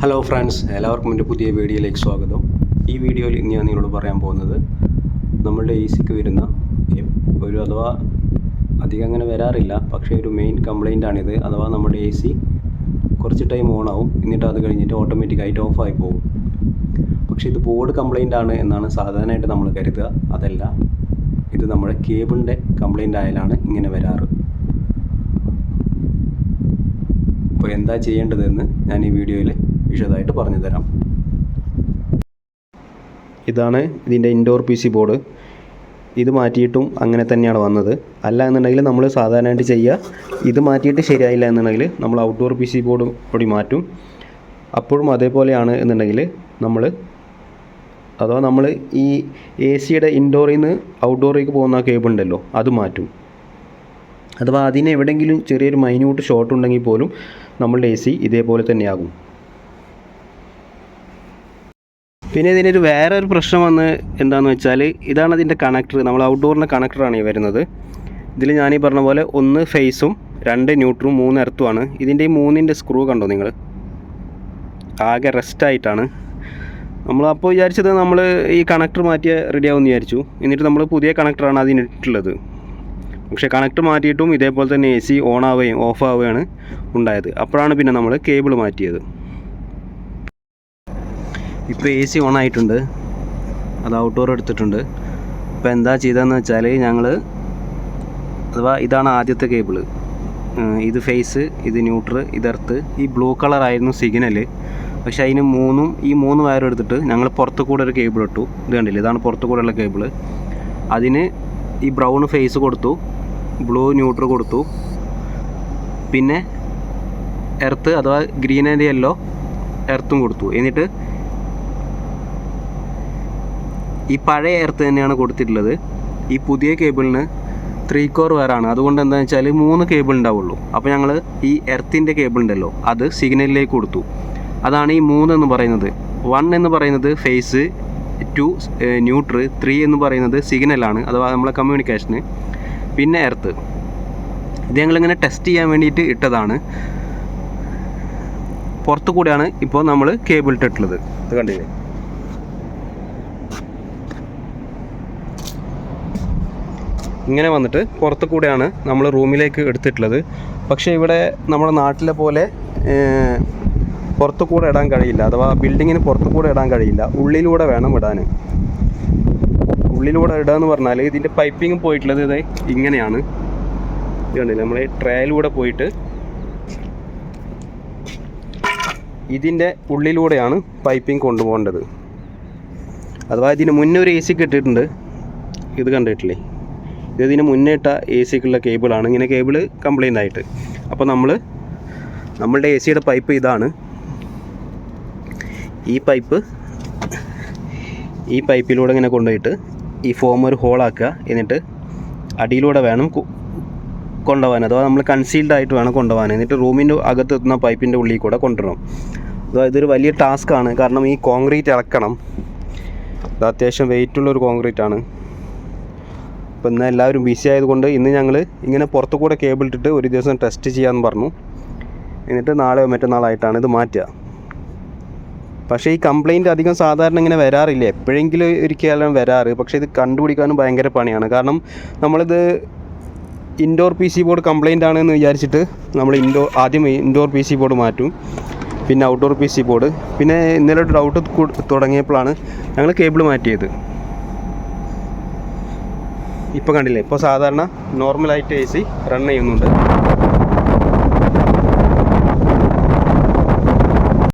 Hello friends എല്ലാവർക്കും എന്റെ പുതിയ വീഡിയോയിലേക്ക് സ്വാഗതം. ഈ വീഡിയോയിൽ ഇന്ന് ഞാൻ നിങ്ങളോട് പറയാൻ പോകുന്നത് നമ്മളുടെ എ സിക്ക് വരുന്ന ഒരു അഥവാ അധികം അങ്ങനെ വരാറില്ല. പക്ഷേ ഒരു മെയിൻ കംപ്ലൈന്റ് ആണിത്. അഥവാ നമ്മുടെ എ സി കുറച്ച് ടൈം ഓൺ ആവും. എന്നിട്ട് അത് കഴിഞ്ഞിട്ട് ഓട്ടോമാറ്റിക്കായിട്ട് ഓഫ് ആയി പോകും. പക്ഷേ ഇത് ബോർഡ് കംപ്ലൈന്റ് ആണ് എന്നാണ് സാധാരണയായിട്ട് നമ്മൾ കരുതുക. അതല്ല ഇത് നമ്മുടെ കേബിളിന്റെ കംപ്ലൈന്റ് ആയാലാണ് ഇങ്ങനെ വരാറ്. അപ്പോൾ എന്താ ചെയ്യേണ്ടതെന്ന് ഞാൻ ഈ വീഡിയോയിൽ വിശദമായിട്ട് പറഞ്ഞു തരാം. ഇതാണ് ഇതിന്റെ ഇൻഡോർ പി സി ബോർഡ്. ഇത് മാറ്റിയിട്ടും അങ്ങനെ തന്നെയാണ് വന്നത്. അല്ല എന്നുണ്ടെങ്കിൽ നമ്മൾ സാധാരണയായിട്ട് ചെയ്യുക ഇത് മാറ്റിയിട്ട് ശരിയായില്ല എന്നുണ്ടെങ്കിൽ നമ്മൾ ഔട്ട്ഡോർ പി സി ബോർഡ് കൂടി മാറ്റും. അപ്പോഴും അതേപോലെയാണ് എന്നുണ്ടെങ്കിൽ നമ്മൾ അഥവാ നമ്മൾ ഈ എ സിയുടെ ഇൻഡോറിൽ നിന്ന് ഔട്ട്ഡോറിലേക്ക് പോകുന്ന കേബിൾ ഉണ്ടല്ലോ അത് മാറ്റും. അഥവാ അതിന് എവിടെയെങ്കിലും ചെറിയൊരു മൈന്യൂട്ട് ഷോർട്ട് ഉണ്ടെങ്കിൽ പോലും നമ്മളുടെ എ സി ഇതേപോലെ തന്നെയാകും. പിന്നെ ഇതിനൊരു വേറെ ഒരു പ്രശ്നം വന്ന് എന്താണെന്ന് വെച്ചാൽ ഇതാണ് അതിന്റെ കണക്ടർ നമ്മൾ ഔട്ട്ഡോറിന്റെ കണക്ടറാണ് ഈ വരുന്നത്. ഇതിൽ ഞാൻ ഈ പറഞ്ഞ പോലെ ഒന്ന് ഫേസും രണ്ട് ന്യൂട്രും മൂന്ന് എർത്തുമാണ് ഇതിന്റെ ഈ മൂന്നിന്റെ സ്ക്രൂ കണ്ടോ നിങ്ങൾ ആകെ റെസ്റ്റായിട്ടാണ് നമ്മൾ അപ്പോൾ വിചാരിച്ചത് നമ്മൾ ഈ കണക്ടർ മാറ്റിയ റെഡി ആവുമെന്ന് വിചാരിച്ചു. എന്നിട്ട് നമ്മൾ പുതിയ കണക്ടറാണ് അതിനിട്ടുള്ളത് പക്ഷേ കണക്ട് മാറ്റിയിട്ടും ഇതേപോലെ തന്നെ എ സി ഓൺ ആവുകയും ഓഫ് ആവുകയാണ് ഉണ്ടായത്. അപ്പോഴാണ് പിന്നെ നമ്മൾ കേബിൾ മാറ്റിയത്. ഇപ്പോൾ എ സി ഓൺ ആയിട്ടുണ്ട് അത് ഔട്ട്ഡോർ എടുത്തിട്ടുണ്ട്. ഇപ്പോൾ എന്താ ചെയ്തതെന്ന് വെച്ചാൽ ഞങ്ങൾ അഥവാ ഇതാണ് ആദ്യത്തെ കേബിൾ ഇത് ഫേസ് ഇത് ന്യൂട്രൽ എർത്ത്. ഈ ബ്ലൂ കളറായിരുന്നു സിഗ്നൽ പക്ഷേ അതിന് മൂന്നും ഈ മൂന്ന് വയർ എടുത്തിട്ട് ഞങ്ങൾ പുറത്ത് കൂടെ ഒരു കേബിൾ ഇട്ടു. ഇത് കണ്ടില്ല? ഇതാണ് പുറത്ത് കൂടെ ഉള്ള കേബിൾ. അതിന് ഈ ബ്രൗൺ ഫേസ് കൊടുത്തു ബ്ലൂ ന്യൂട്രൽ കൊടുത്തു. പിന്നെ എർത്ത് അഥവാ ഗ്രീൻ ആൻഡ് യെല്ലോ എർത്തും കൊടുത്തു. എന്നിട്ട് ഈ പഴയ എർത്ത് തന്നെയാണ് കൊടുത്തിട്ടുള്ളത്. ഈ പുതിയ കേബിളിന് ത്രീ കോർ വയറാണ് അതുകൊണ്ട് എന്താണെന്ന് വെച്ചാൽ മൂന്ന് കേബിൾ ഉണ്ടാവുള്ളൂ. അപ്പോൾ ഞങ്ങൾ ഈ എർത്തിന്റെ കേബിൾ ഉണ്ടല്ലോ അത് സിഗ്നലിലേക്ക് കൊടുത്തു. അതാണ് ഈ മൂന്ന് എന്ന് പറയുന്നത്. വൺ എന്ന് പറയുന്നത് ഫേസ് ടു ന്യൂട്രൽ ത്രീ എന്ന് പറയുന്നത് സിഗ്നലാണ് അഥവാ നമ്മളെ കമ്മ്യൂണിക്കേഷന് പിന്നെ എർത്ത് ഇത് ഞങ്ങളിങ്ങനെ ടെസ്റ്റ് ചെയ്യാൻ വേണ്ടിയിട്ട് ഇട്ടതാണ്. പുറത്തു കൂടെയാണ് ഇപ്പോൾ നമ്മൾ കേബിൾ ഇട്ടിട്ടുള്ളത് ഇത് കണ്ടില്ലേ? ഇങ്ങനെ വന്നിട്ട് പുറത്തു കൂടെയാണ് നമ്മൾ റൂമിലേക്ക് എടുത്തിട്ടുള്ളത്. പക്ഷേ ഇവിടെ നമ്മുടെ നാട്ടിലെ പോലെ പുറത്ത് കൂടെ ഇടാൻ കഴിയില്ല അഥവാ ബിൽഡിങ്ങിന് പുറത്തു കൂടെ ഇടാൻ കഴിയില്ല ഉള്ളിലൂടെ വേണം ഇടാൻ. ഉള്ളിലൂടെ ഇടുക എന്ന് പറഞ്ഞാൽ ഇതിന്റെ പൈപ്പിംഗ് പോയിട്ടുള്ളത് ഇത് ഇങ്ങനെയാണ്. ഇത് നമ്മൾ ട്രയലിലൂടെ പോയിട്ട് ഇതിന്റെ ഉള്ളിലൂടെയാണ് പൈപ്പിംഗ് കൊണ്ടുപോകേണ്ടത്. അഥവാ ഇതിന് മുന്നേ ഒരു എ സി കിട്ടിയിട്ടുണ്ട്. ഇത് കണ്ടിട്ടില്ലേ? ഇത് ഇതിന് മുന്നേ ഇട്ട എ സിക്കുള്ള കേബിളാണ് ഇങ്ങനെ കേബിൾ കംപ്ലൈന്റ് ആയിട്ട്. അപ്പോൾ നമ്മൾ നമ്മളുടെ എ സിയുടെ പൈപ്പ് ഇതാണ്. ഈ പൈപ്പ് ഈ പൈപ്പിലൂടെ ഇങ്ങനെ കൊണ്ടുപോയിട്ട് ഈ ഫോം ഒരു ഹോളാക്കുക എന്നിട്ട് അടിയിലൂടെ വേണം കൊണ്ടുപോകാൻ. അഥവാ നമ്മൾ കൺസീൽഡ് ആയിട്ട് വേണം കൊണ്ടുപോകാൻ. എന്നിട്ട് റൂമിന്റെ അകത്ത് എത്തുന്ന പൈപ്പിന്റെ ഉള്ളിൽ കൂടെ കൊണ്ടുവരണം. അഥവാ ഇതൊരു വലിയ ടാസ്ക് ആണ്. കാരണം ഈ കോൺക്രീറ്റ് ഇളക്കണം ഇത് അത്യാവശ്യം വെയിറ്റ് ഒരു കോൺക്രീറ്റ് ആണ്. അപ്പോൾ ഇന്ന് എല്ലാവരും ബിസി ആയതുകൊണ്ട് ഇന്ന് ഞങ്ങൾ ഇങ്ങനെ പുറത്തു കൂടെ കേബിൾ ഇട്ടിട്ട് ഒരു ദിവസം ടെസ്റ്റ് ചെയ്യാമെന്ന് പറഞ്ഞു. എന്നിട്ട് നാളെയോ മറ്റന്നാളായിട്ടാണ് ഇത് മാറ്റുക. പക്ഷേ ഈ കംപ്ലയിന്റ് അധികം സാധാരണ ഇങ്ങനെ വരാറില്ല. എപ്പോഴെങ്കിലും ഒരിക്കലും വരാറ്. പക്ഷേ ഇത് കണ്ടുപിടിക്കാനും ഭയങ്കര പണിയാണ്. കാരണം നമ്മളിത് indoor P C board complaint ആണെന്ന് വിചാരിച്ചിട്ട് നമ്മൾ ഇൻഡോർ ആദ്യം ഇൻഡോർ പി സി ബോർഡ് മാറ്റും. പിന്നെ ഔട്ട്ഡോർ പി സി ബോർഡ് പിന്നെ ഇന്നലെ ഡൗട്ട് തുടങ്ങിയപ്പോഴാണ് ഞങ്ങൾ കേബിൾ മാറ്റിയത്. ഇപ്പോൾ കണ്ടില്ലേ? ഇപ്പോൾ സാധാരണ നോർമലായിട്ട് എ സി റൺ ചെയ്യുന്നുണ്ട്.